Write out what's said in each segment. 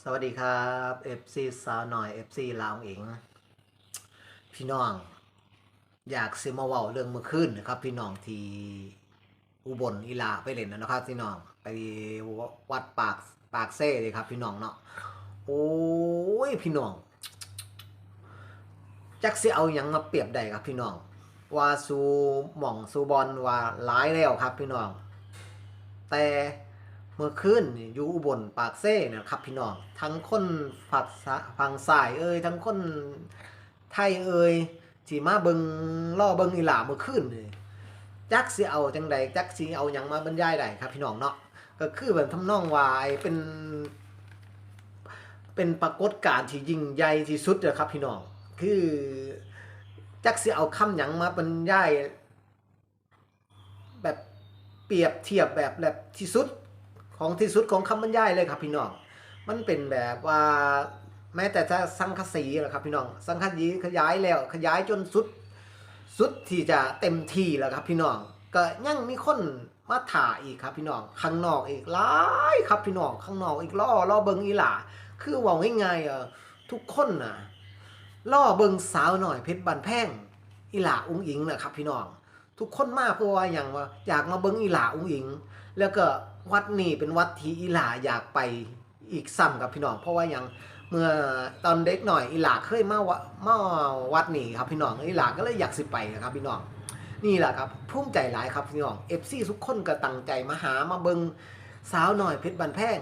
สวัสดีครับ FC สาวหน่อย FC ลาวเองพี่น้อง อยากซิมาเว้าเรื่องเมื่อคืนนะครับ พี่น้องที่อุบลอีลาไปเล่นนะครับ พี่น้องไปวัดปากปากเซ่เลยครับ พี่น้องเนาะโอ้ยพี่น้องจักสิเอาหยังมาเปรียบได้ครับพี่น้องว่าสูหม่องสูบอลว่าหลายแล้วครับ พี่น้อง แต่ เมื่อคืนอยู่อุบลปากเซ่นะครับพี่น้อง ทั้งคนฝักสะฟังสายเอ่ยทั้งคนไทยเอ่ยที่มาเบิงล่อเบิงอีหลาเมื่อคืนนี่จักสิเอาจังใดจักสิเอาหยังมาบรรยายได้ครับพี่น้องเนาะก็คือแบบทำนองว่าไอ้เป็นเป็นปรากฏการณ์ที่ยิ่งใหญ่ที่สุดนะครับพี่น้อง คือจักสิเอาคำหยังมาบรรยายแบบเปรียบเทียบแบบแบบที่สุด ของที่สุดของคำบรรยายเลยครับพี่น้อง มันเป็นแบบว่าแม้แต่ถ้าสังคสีแหละครับพี่น้อง สังคสีขยายแล้วขยายจนสุด สุดที่จะเต็มที่แล้วครับพี่น้อง ก็ยังมีคนมาถ่าอีกครับพี่น้องข้างนอกอีกหลายครับพี่น้องข้างนอกอีกล่อล่อเบิงอีหล่าคือว่าง่ายๆเอ่อทุกคนน่ะล่อเบิงสาวหน่อยเพชรบันแพงอีหล่าอุ้งอิงนะครับพี่น้อง ทุกคนมาเพราะว่าอย่างว่าอยากมาเบิงอีหล่าอุ้งอิง แล้วก็ วัดนี้เป็นวัดที่อีหลาอยากไปอีกซ้ำกับพี่น้อง เพราะว่าย่างเมื่อตอนเด็กหน่อยอีหลาเคยมาวะมาวัดนี้ครับพี่น้องอีหลาก็เลยอยากสิไปนะครับพี่น้องนี่แหละครับภูมิใจหลายครับพี่น้องเอฟซีทุกคนก็ตั้งใจมาหามาเบิงสาวหน่อยเพชรบันแพง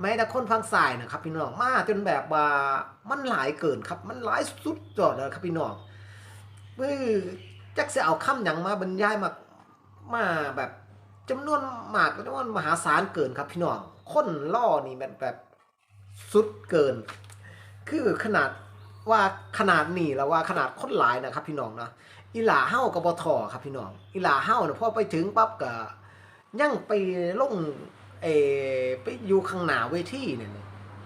แม้แต่คนฟังสายนะครับพี่น้องมาจนแบบว่ามันหลายเกินครับ มันหลายสุดจอดเลยครับพี่น้องมือจักจะเอาคำหยังมาบรรยายมามาแบบ จำนวนมากจำนวนมหาศาลเกินครับพี่น้องคนล่อนี่แบบแบบสุดเกิน คือขนาดว่าขนาดนี้แล้วว่าขนาดคนหลายนะครับ พี่น้องนะอีหลาเฮ้ากับบทอครับพี่น้องอีหลาเฮ้าเนี่ยพอไปถึงปั๊บก็ยังไปลงเอไปอยู่ข้างหน้าเวทีเนี่ย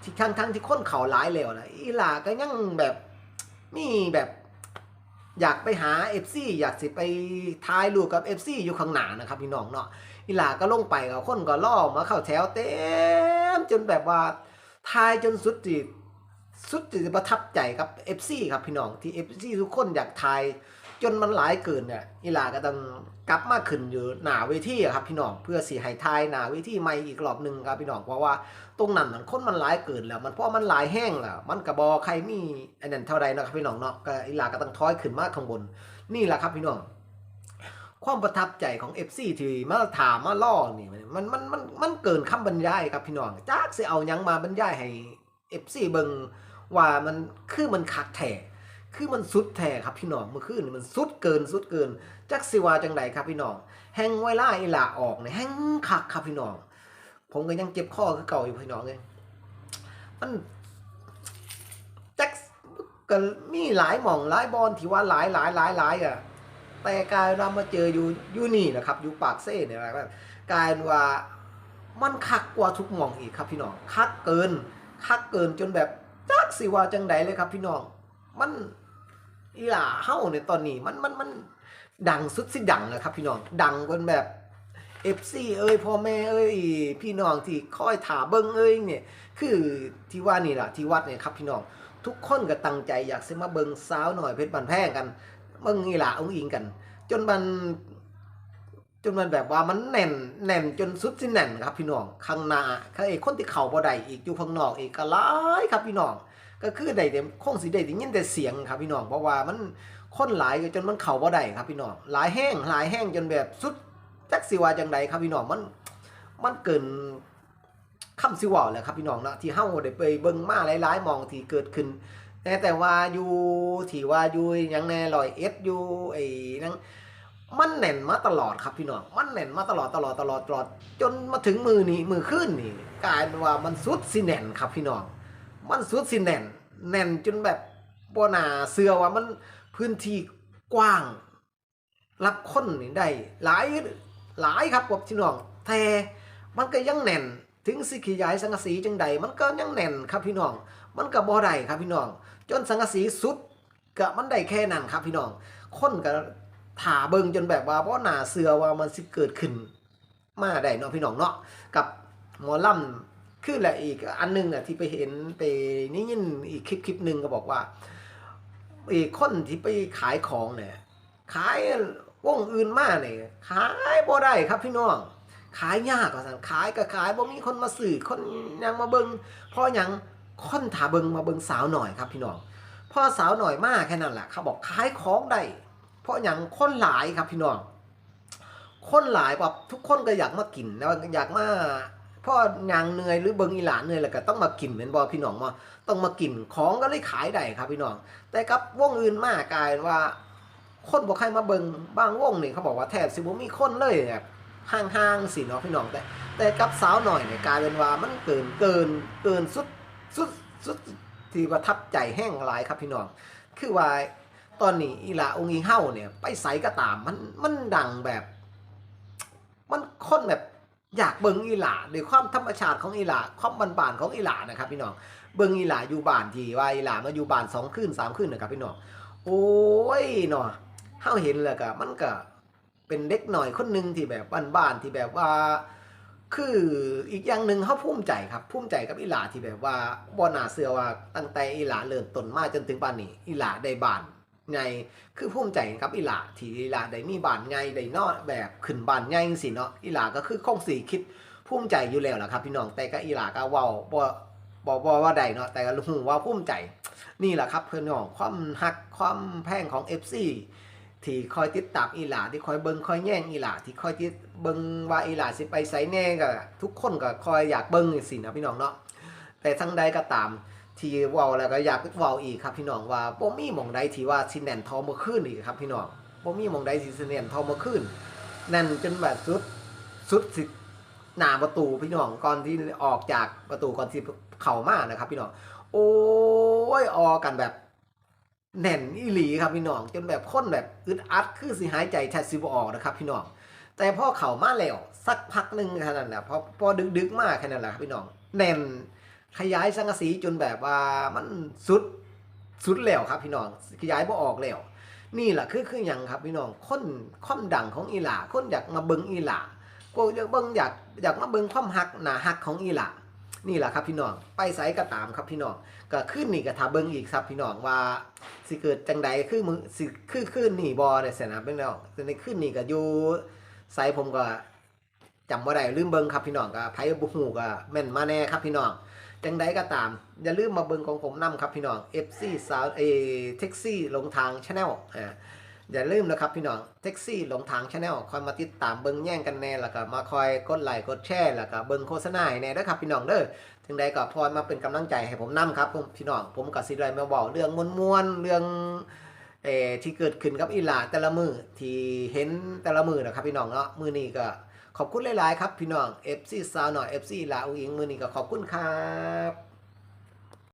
ที่ทั้งทั้งที่คนเขาหลายแล้วนะอีหลาก็ยังแบบมีแบบอยากไปหา FC อยากสิไปถ่ายรูปกับ FC อยู่ข้างหน้านะครับพี่น้องเนาะ อีหลาก็ลงไปกับคนก็ล่อมาเข้าแถวเต็มจนแบบว่าถ่ายจนสุดที่สุดที่จะประทับใจกับ FC ครับพี่น้องที่ FC ทุกคนอยากถ่ายจนมันหลายเกินเนี่ยอีหลาก็ต้องกลับมาขึ้นอยู่หน้าเวทีครับพี่น้องเพื่อสีให้ทายหน้าเวทีใหม่อีกรอบหนึ่งครับพี่น้องเพราะว่าตรงนั้นมันคนมันหลายเกินแล้ว มันเพราะมันหลายแห้งแล้วมันกระบอใครมีอันนั้นเท่าใดนะครับพี่น้องเนาะก็อีหลาก็ต้องถอยขึ้นมากข้างบน นี่แหละครับพี่น้อง ความประทับใจของ FC ที่มาถามมาล่อนี่มันมันมันมันเกินคำบรรยายครับพี่น้องจักสิเอายังมาบรรยายให้ FC เบิงว่ามันคือมันคักแท้คือมันสุดแท้ครับพี่น้องเมื่อคืนมันสุดเกินสุดเกินจักสิว่าจังใดครับพี่น้องแห่งเวล่าอีหลาออกเนี่ยแห่งคักครับพี่น้องผมก็ยังเจ็บคอคือเก่าอยู่พี่น้องเลยมันจักก็มีหลายหม่องหลายบอลที่ว่าหลายหลายหลายหลายอะ แต่กลายเรามาเจออยู่อยู่นี่นะครับอยู่ปากเซ่เนี่ยนะครับกลายว่ามันคักกว่าทุกหม่องอีกครับพี่น้องคักเกินคักเกินจนแบบจักสิว่าจังใดเลยครับพี่น้อง มันอีหล่าเฮ้าเนี่ยตอนนี้มันมันมันดังสุดสิดังนะครับพี่น้องดังจนแบบ FC เอ้ยพ่อแม่เอ้ยพี่น้องที่คอยถาเบิ่งเอ้ยเนี่ยคือที่ว่านี่แหละที่วัดเนี่ยครับพี่น้องทุกคนก็ตั้งใจอยากสิมาเบิ่งสาวหน่อยเพชรบันแพงกัน เบิ่งอีหล่าองอิงกัน จนมัน จนมันแบบว่ามันแน่นแน่นจนสุดสิแน่นครับพี่น้องข้างหน้าข้างไอ้คนที่เข่าบ่ได้อีกอยู่ข้างนอกอีกก็หลายครับพี่น้องก็คือได้แต่คงสิได้แต่ยินแต่เสียงครับพี่น้องเพราะว่ามันคนหลายจนมันเข่าบ่ได้ครับพี่น้องหลายแห้งหลายแห้งจนแบบสุดจักสิว่าจังใดครับพี่น้องมันมันเกินคำสิว่าแหละครับพี่น้องเนาะที่เฮาได้ไปเบิ่งมาหลายๆมองที่เกิดขึ้น แต่แต่ว่าอยู่ที่ว่าอยู่ยังแน่ลอยเอ็ดอยู่ไอ้นั่นมันแน่นมาตลอดครับพี่น้อง มันแน่นมาตลอดตลอดตลอดตลอด จนมาถึงมือนี้มือขึ้นนี่กลายเป็นว่ามันสุดสิแน่นครับพี่น้อง มันสุดสิแน่น แน่นจนแบบปนาเสือว่ามันพื้นที่กว้าง รับคนนี่ได้หลายหลายครับพี่น้องแต่มันก็ยังแน่น ถึงสิขยายสังกสีจังใดมันก็ยังแน่นครับพี่น้อง มันก็บ่ได้ครับพี่น้อง จนสังกะสีสุดก็มันได้แค่นั้นครับพี่น้องคนก็ถาเบิงจนแบบว่าเพราะหนาเสือว่ามันสิเกิดขึ้น มาได้เนาะพี่น้องเนาะกับหมอลำคือแหละอีกอันหนึงน่ะที่ไปเห็นไปนี่ยินอีกคลิปคลิปหนึ่งก็บอกว่าอีกคนที่ไปขายของเนี่ยขายวงอื่นมากเนี่ยขายบ่ได้ครับพี่น้องขายยากกว่าสันขายก็ขายบ่มีคนมาซื้อคนยังมาเบิงเพราะยัง คนถาเบิงมาเบิงสาวหน่อยครับพี่น้องพ่อสาวหน่อยมากแค่นั้นแหละเขาบอกขายของได้เพราะหยังคนหลายครับพี่น้องคนหลายแบบทุกคนก็อยากมากินแล้วอยากมาพ่อยางเหนื่อยหรือเบิงอีหลานเหนื่อยแล้วก็ต้องมากินเหมือนบอพี่น้องมาต้องมากินของก็เลยขายได้ครับพี่น้อง แต่กับวงอื่นมากกลายว่า คนบ่ใครมาเบิงบางวงนี่เขาบอกว่าแทบสิบ่มีคนเลยแบบห่างๆสิเนาะพี่น้องแต่ แต่กับสาวหน่อยเนี่ยกลายเป็นว่ามันเกินเกินเกินสุด สุดสุดที่ประทับใจแห้งหลายครับพี่น้อง คือว่าตอนนี้อีหลาองค์อิงเฮาเนี่ย ไปใสก็ตามมันมันดังแบบ มันค้นแบบอยากเบิงอีหลาด้วยความธรรมชาติของอีหลาความบานๆของอีหลานะครับ พี่น้องเบิงอีหลาอยู่บ้านที่ว่าอีหลามาอยู่บ้านสองคืนสามคืนนะครับพี่น้องโอ้ยเนาะเฮาเห็นแล้วก็มันก็เป็นเด็กหน่อยคนหนึ่งที่แบบบ้านๆที่แบบว่า คืออีกอย่างหนึ่งเขาภูมิใจครับภูมิใจกับอีหลาที่แบบว่าบ่น่าเชื่อว่าตั้งแต่อีหลาเริ่มต้นมาจนถึงป่านนี้อีหลาได้บ้านไงคือภูมิใจกับอีหลาที่อีหลาได้มีบ้านไงได้นอแบบขึ้นบ้านไงจังซี่เนาะอีหลาก็คือคงสิคิดภูมิใจอยู่แล้วล่ะครับ พี่น้องแต่ก็อีหลาก็เว้าบ่บ่บ่ว่าใดเนาะแต่ก็รู้ว่าภูมิใจ นี่แหละครับเพื่อนน้องความฮักความแพงของ FC ที่คอยติดตามอีหลาที่คอยเบิงคอยแย่งอีหลาที่คอยติดเบิงว่าอีหลาสิไปไสแน่ก็ทุกคนก็คอยอยากเบิงสินะพี่น้องเนาะแต่ทั้งใดก็ตามที่เว้าแล้วก็อยากเว้าอีกครับพี่น้องว่าบ่มีหม่องใดที่ว่าสิแน่นทอบ่ขึ้นอีกครับพี่น้องบ่มีหม่องใดที่สิแน่นทอบ่ขึ้นนั่นจนแบบสุดสุดสิหน้าประตูพี่น้องก่อนที่ออกจากประตูก่อนที่เข้ามานะครับ พี่น้องโอ้ยออกกันแบบ แน่นอีหลีครับพี่น้อง จนแบบคนแบบอึดอัดคือสิหายใจแทบสิบออกนะครับพี่น้อง แต่พอเข่ามาแล้วสักพักหนึ่งแค่นั้นแหละพอพอดึกดึกๆมากแค่นั้นแหละครับพี่น้องแน่นขยายสังกะสีจนแบบว่ามันสุดสุดแล้วครับพี่น้องขยายบ่ออกแล้วนี่แหละคือคืออย่างครับพี่น้องคนความดังของอีหลาคนอยากมาเบิงอีหลาก็อยากเบิงอยากอยากมาเบิงความหักหนาหักของอีหลา นี่แหละครับพี่น้องไปไสก็ตามครับพี่น้องก็ขึ้นนี่ก็ถ้าเบิ่งอีกครับพี่น้องว่าสิเกิดจังใดคือมือสิคือขึ้นนี่บ่ได้เสนะเป็นแล้วแต่ในขึ้นนี่ก็อยู่ไสผมก็จำบ่ได้ลืมเบิ่งครับพี่น้องก็ไผบ่ฮู้ก็แม่นมาแน่ครับพี่น้องจังใดก็ตาม อย่าลืมมาเบิ่งของผมนํครับพี่น้อง FC สาวเอแท็กซี่ลงทาง Channel อ่า อย่าลืมนะครับพี่น้องแท็กซี่หลงทาง Channel คอยมาติดตามเบิ่งแย่งกันแน่แล้วก็มาคอยกดไลค์กดแชร์แล้วก็เบิ่งโฆษณาให้แน่เด้อครับพี่น้องเด้อถึงใดก็พอมาเป็นกำลังใจให้ผมนํครับผมพี่น้องผมกับสิได้มาบอกเรื่องมวลๆเรื่องเอที่เกิดขึ้นกับอีหลาแต่ละมือที่เห็นแต่ละมือนะครับพี่น้องเนาะมือนี้ก็ขอบคุณหลาย ๆ ครับพี่น้อง FC สาวหน่อย FC ลาอุงอิงมือนี้ก็ขอบคุณครับ